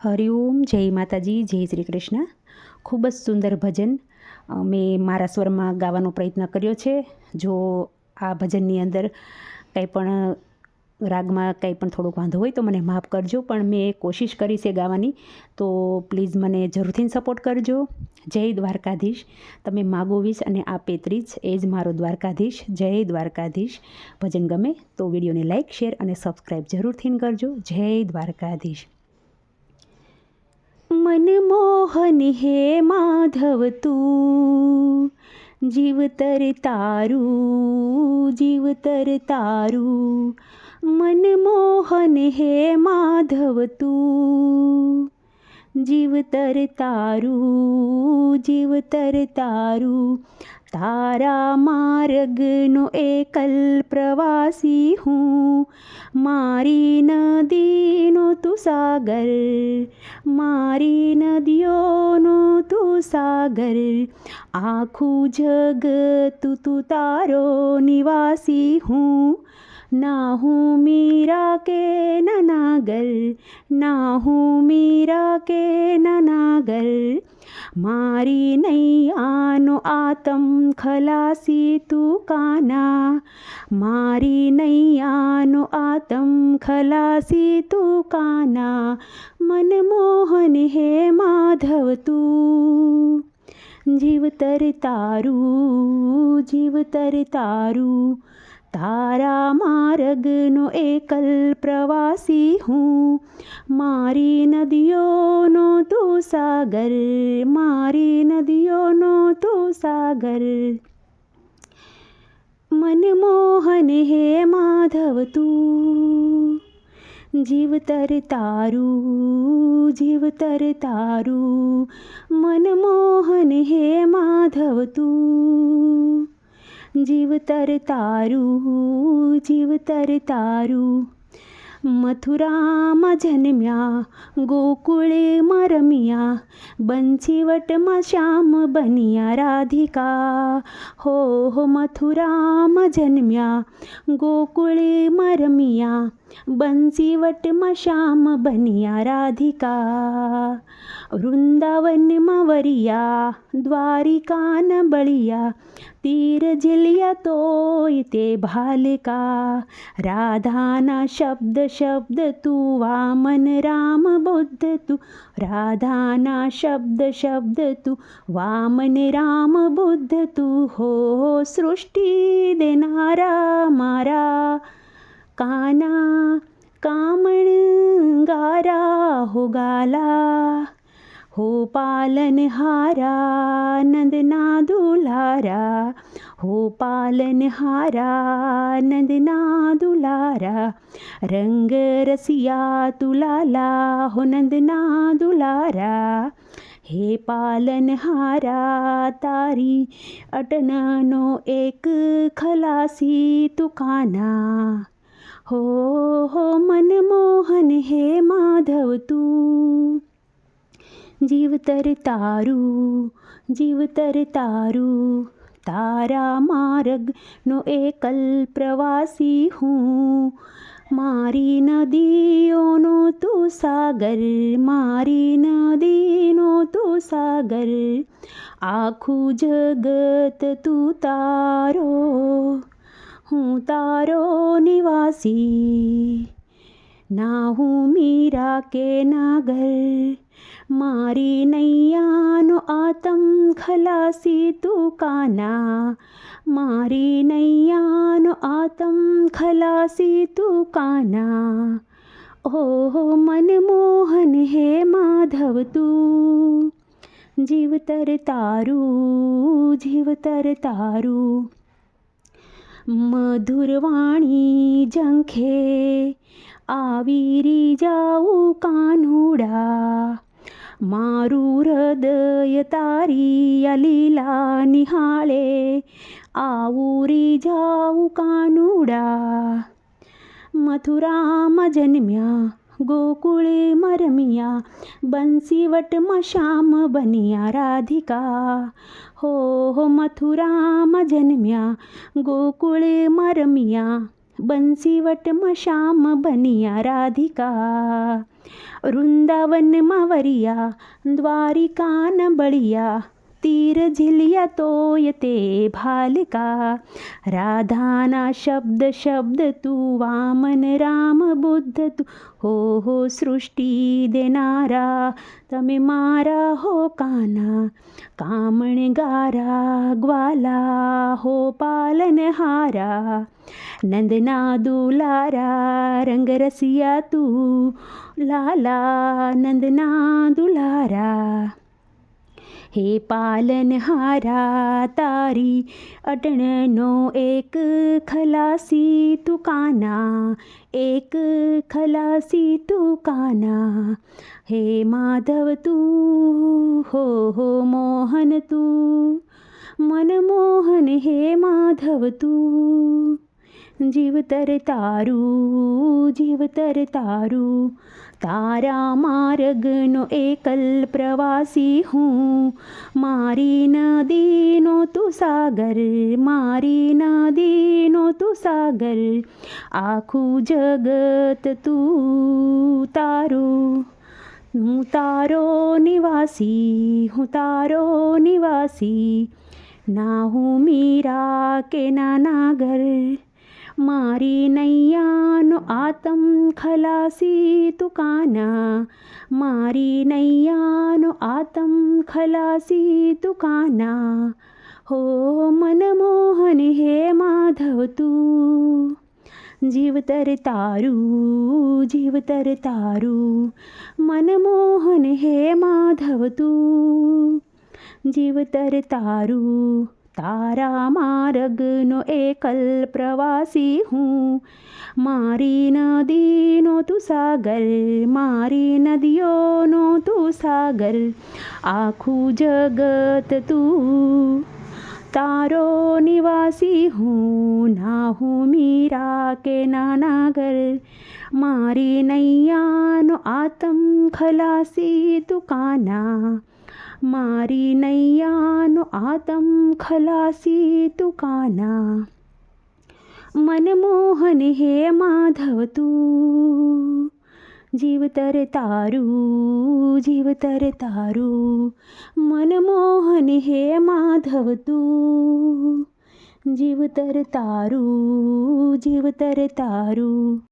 હરિઓમ જય માતાજી, જય શ્રી કૃષ્ણ. ખૂબ જ સુંદર ભજન મેં મારા સ્વરમાં ગાવાનો પ્રયત્ન કર્યો છે. જો આ ભજનની અંદર કંઈ પણ રાગમાં કંઈ પણ થોડોક વાંધો હોય તો મને માફ કરજો, પણ મેં કોશિશ કરી છે ગાવાની. તો પ્લીઝ મને જરૂરથી સપોર્ટ કરજો. જય દ્વારકાધીશ. તમે માગો વીસ અને આપે ત્રીજ એ જ મારો દ્વારકાધીશ. જય દ્વારકાધીશ. ભજન ગમે તો વિડીયોને લાઇક શેર અને સબસ્ક્રાઈબ જરૂરથી કરજો. જય દ્વારકાધીશ. મનમોહન હે માધવ તું જીવતર તારું જીવતર તારું મનમોહન હે માધવ તું જીવતર તારું જીવતર તારું તારા માર્ગનો એકલ પ્રવાસી હું મારી નદીનો તું સાગર, મારી નદીઓનો તું સાગર. આખું જગત તું તારો નિવાસી હું. ના હું મીરા કે નનાગર ના હું મીરા કે નનાગર મારી નૈયાનો આતમ ખલાસી તું કાના? મારી નૈયાનો આતમ ખલાસી તું કાના? મનમોહન હે માધવ તું. જીવતર તારું જીવતર તારું. તારા માર્ગનો એકલ પ્રવાસી હું. મારી નદીઓનો તું સાગર મારી નદીઓનો તું સાગર મનમોહન હે માધવ તું જીવતર તારું જીવતર તારું મનમોહન હે માધવ તું જીવતર તારું જીવતર તારું મથુરામાં જન્મ્યા ગોકુળેમાં રમ્યા બંસીવટમાં શ્યામ બન્યા રાધિકા હો હો મથુરામાં જન્મ્યા ગોકુળેમાં રમ્યા बंसि मशाम बनिया राधिका वृन्दावनमवर्या द्वारिका न बलिया तीरझिलिया भालिका राधाना शब्द शब्द तु वामन राम बुद्ध तु राधाना शब्द शब्द तु वामन राम बुद्ध तु हो सृष्टि देनारा मरा। કાના કામણ ગારા હો ગાલા હો પાલન હારા નંદના દુલારા હો પાલન હારા નંદના દુલારા રંગ રસિયા તુલાલા હો નંદના દુલારા હે પાલન હારા તારી અટનાનો એક ખલાસી તુકાના હો હો મનમોહન હે માધવ તું જીવતર તારું જીવતર તારું તારા માર્ગનો એકલ પ્રવાસી હું મારી નદીઓનો તું સાગર મારી નદીનો તું સાગર આખું જગત તું તારો હું તારો નિવાસી ના હું મીરા કે નાગર મારી નૈયાનો આતમ ખલાસી તું કાના મારી નૈયાનો આતમ ખલાસી તું કાના ઓહો મનમોહન હે માધવ તું જીવતર તારું જીવતર તારું મધુરવાણી ઝંખે. આવીરી જાઉં કાનુડા. મારું હૃદય તારી અલીલા લીલા નિહાળે. આવુરી જાઉં કાનુડા. મથુરામાં જન્મ્યા ગોકુળે મરમિયા બંસીવટમાં શ્યામ બનિયા રાધિકા હો હો મથુરામાં જન્મ્યા ગોકુળે મરમિયા બંસીવટમાં શ્યામ બનિયા રાધિકા વૃંદાવનમાં વરિયા દ્વારિકાન બળિયા તીર ઝીલ્યા તોય તે ભાલકા રાધાના શબ્દ શબ્દ તું વામન રામ બુદ્ધ તું હો હો સૃષ્ટિ દેનારા તમે મારા હો કાના કામણ ગારા ગ્વાલા હો પાલનહારા નંદના દુલારા રંગ રસિયા તું લાલા નંદના દુલારા હે પાલનહારા તારી અટણનો એક ખલાસી તું કાના એક ખલાસી તું કાના હે માધવ તું, હો હો મોહન તું, મનમોહન હે માધવ તું જીવતર તારું જીવતર તારું. તારા માર્ગનો એકલ પ્રવાસી હું. મારી નદીનો તું સાગર, મારી નદીનો તું સાગર. આખું જગત તું તારું. હું તારો નિવાસી, હું તારો નિવાસી. ના હું મીરા કે ના નાગર. મારી નૈયાનો આતમ ખલાસી તું કાના મારી નૈયાનો આતમ ખલાસી તું કાના હો મનમોહન હે માધવ તું જીવતર તારું જીવતર તારું તારા માર્ગનો એકલ પ્રવાસી હું મારી નદીનો તું સાગર મારી નદીઓનો તું સાગર આખું જગત તું તારો નિવાસી હું ના હું મીરા કે નાનાગર મારી નૈયાનો આતમ ખલાસી તું કાના મારી નૈયાનો આતમ ખલાસી તું કાના મનમોહન હે માધવ તું જીવતર તારું જીવતર તારું મનમોહન હે માધવ તું